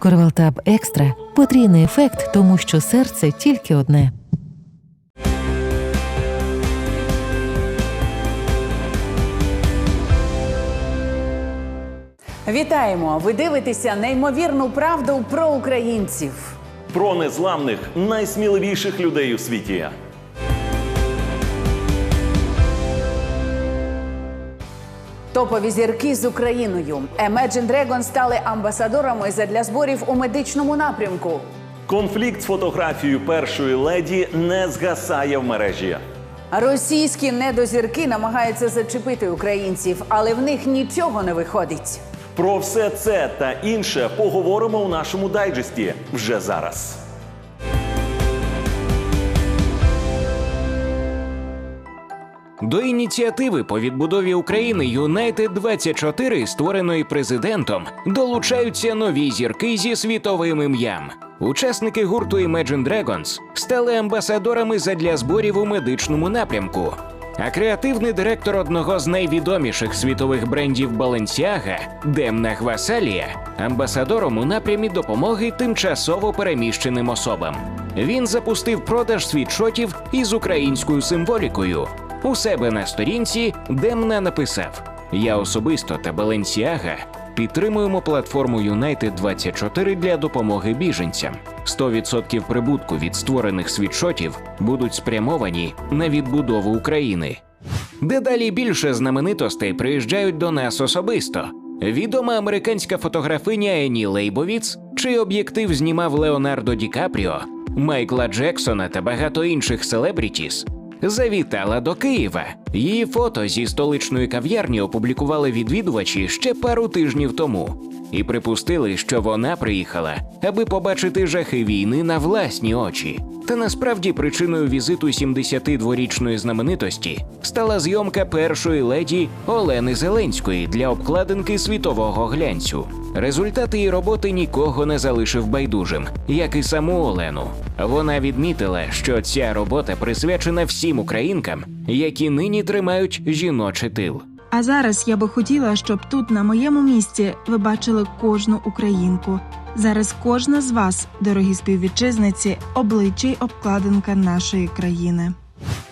Корвалтаб Екстра потрійний ефект, тому що серце тільки одне. Вітаємо! Ви дивитеся неймовірну правду про українців. Про незламних найсміливіших людей у світі. Топові зірки з Україною. Imagine Dragons стали амбасадорами задля зборів у медичному напрямку. Конфлікт з фотографією першої леді не згасає в мережі. Російські недозірки намагаються зачепити українців, але в них нічого не виходить. Про все це та інше поговоримо у нашому дайджесті вже зараз. До ініціативи по відбудові України Юнайтед 24 створеної президентом, долучаються нові зірки зі світовим ім'ям. Учасники гурту Imagine Dragons стали амбасадорами задля зборів у медичному напрямку. А креативний директор одного з найвідоміших світових брендів Balenciaga Демна Гвасалія амбасадором у напрямі допомоги тимчасово переміщеним особам. Він запустив продаж світшотів із українською символікою. У себе на сторінці Демна написав: Я особисто та Balenciaga підтримуємо платформу United 24 для допомоги біженцям. 100% прибутку від створених світшотів будуть спрямовані на відбудову України. Дедалі більше знаменитостей приїжджають до нас особисто. Відома американська фотографиня Ені Лейбовіц, чий об'єктив знімав Леонардо Ді Капріо, Майкла Джексона та багато інших селебрітіс, завітала до Києва. Її фото зі столичної кав'ярні опублікували відвідувачі ще пару тижнів тому і припустили, що вона приїхала, аби побачити жахи війни на власні очі. Та насправді причиною візиту 72-річної знаменитості стала зйомка першої леді Олени Зеленської для обкладинки світового глянцю. Результат її роботи нікого не залишив байдужим, як і саму Олену. Вона відмітила, що ця робота присвячена всім українкам, які нині тримають жіночий тил. А зараз я би хотіла, щоб тут, на моєму місці, ви бачили кожну українку. Зараз кожна з вас, дорогі співвітчизниці, обличчя й обкладинка нашої країни.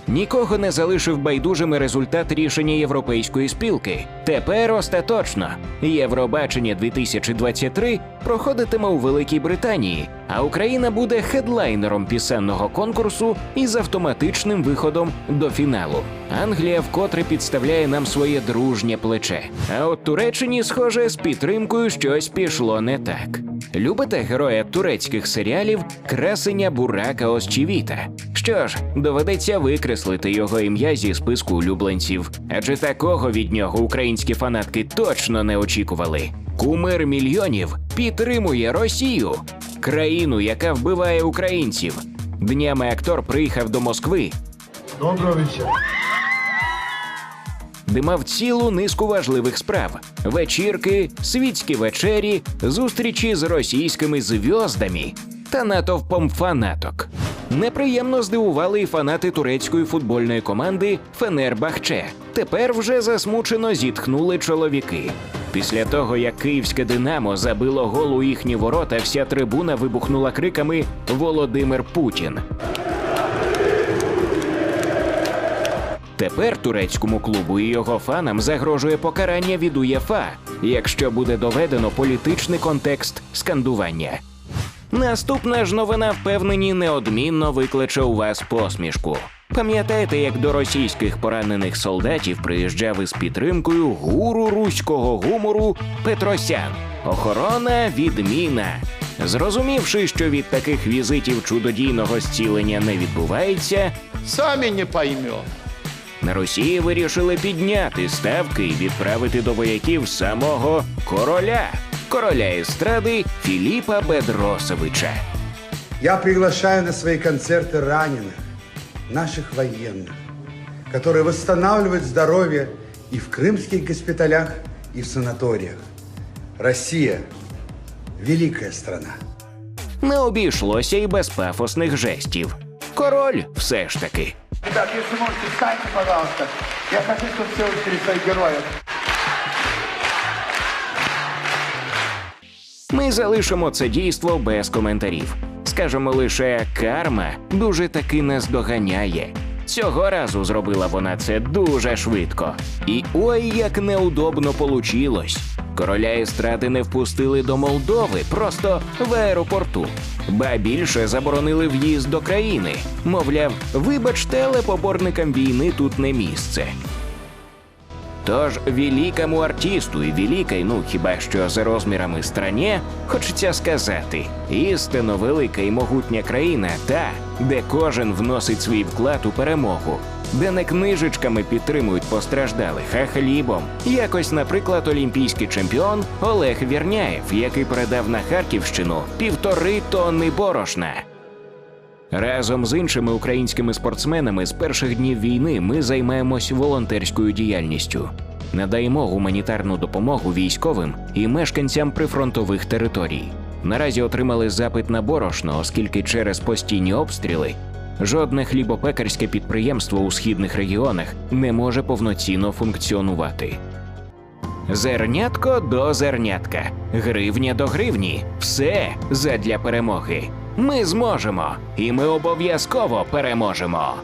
Нікого не залишив байдужими результат рішення європейської спілки. Тепер остаточно Євробачення 2023 проходитиме у Великій Британії, а Україна буде хедлайнером пісенного конкурсу із автоматичним виходом до фіналу. Англія вкотре підставляє нам своє дружнє плече. А от Туреччині, схоже, з підтримкою щось пішло не так. Любите героя турецьких серіалів красення Бурака Осчівіта? Що ж, доведеться викреслити його ім'я зі списку улюбленців, адже такого від нього українські фанатки точно не очікували. Кумир мільйонів підтримує Росію, країну, яка вбиває українців. Днями актор приїхав до Москви, Доброго вечора. Де мав цілу низку важливих справ: вечірки, світські вечері, зустрічі з російськими зв'яздами та натовпом фанаток. Неприємно здивували і фанати турецької футбольної команди Фенербахче. Тепер вже засмучено зітхнули чоловіки. Після того, як київське Динамо забило гол у їхні ворота, вся трибуна вибухнула криками Володимир Путін. Тепер турецькому клубу і його фанам загрожує покарання від УЄФА, якщо буде доведено політичний контекст скандування. Наступна ж новина впевнені неодмінно викличе у вас посмішку. Пам'ятаєте, як до російських поранених солдатів приїжджав із підтримкою гуру руського гумору Петросян? Охорона відміна. Зрозумівши, що від таких візитів чудодійного зцілення не відбувається, Сами не поймем. на Росії вирішили підняти ставки і відправити до вояків самого короля, короля естради Філіпа Бедросовича. Я приглашаю на свои концерты раненых, наших военных, которые восстанавливают здоровье и в крымских госпиталях, и в санаториях. Россия – великая страна. Не обійшлося і без пафосних жестів. Король все ж таки. Ребят, если можете, встаньте, пожалуйста. Я хочу, чтобы все учили своих героев. Ми залишимо це дійство без коментарів. Скажемо лише карма дуже таки нас доганяє. Цього разу зробила вона це дуже швидко. І ой, як неудобно получилось. Короля естради не впустили до Молдови просто в аеропорту. Ба більше заборонили в'їзд до країни. Мовляв, вибачте, але поборникам війни тут не місце. Тож великому артисту і великій, ну хіба що за розмірами страні, хочеться сказати, істинно велика і могутня країна та, де кожен вносить свій вклад у перемогу, де не книжечками підтримують постраждалих, а хлібом. Якось, наприклад, олімпійський чемпіон Олег Вірняєв, який передав на Харківщину півтори тонни борошна. Разом з іншими українськими спортсменами з перших днів війни ми займаємось волонтерською діяльністю. Надаємо гуманітарну допомогу військовим і мешканцям прифронтових територій. Наразі отримали запит на борошно, оскільки через постійні обстріли жодне хлібопекарське підприємство у східних регіонах не може повноцінно функціонувати. Зернятко до зернятка, гривня до гривні. Все задля перемоги. Ми зможемо, і ми обов'язково переможемо.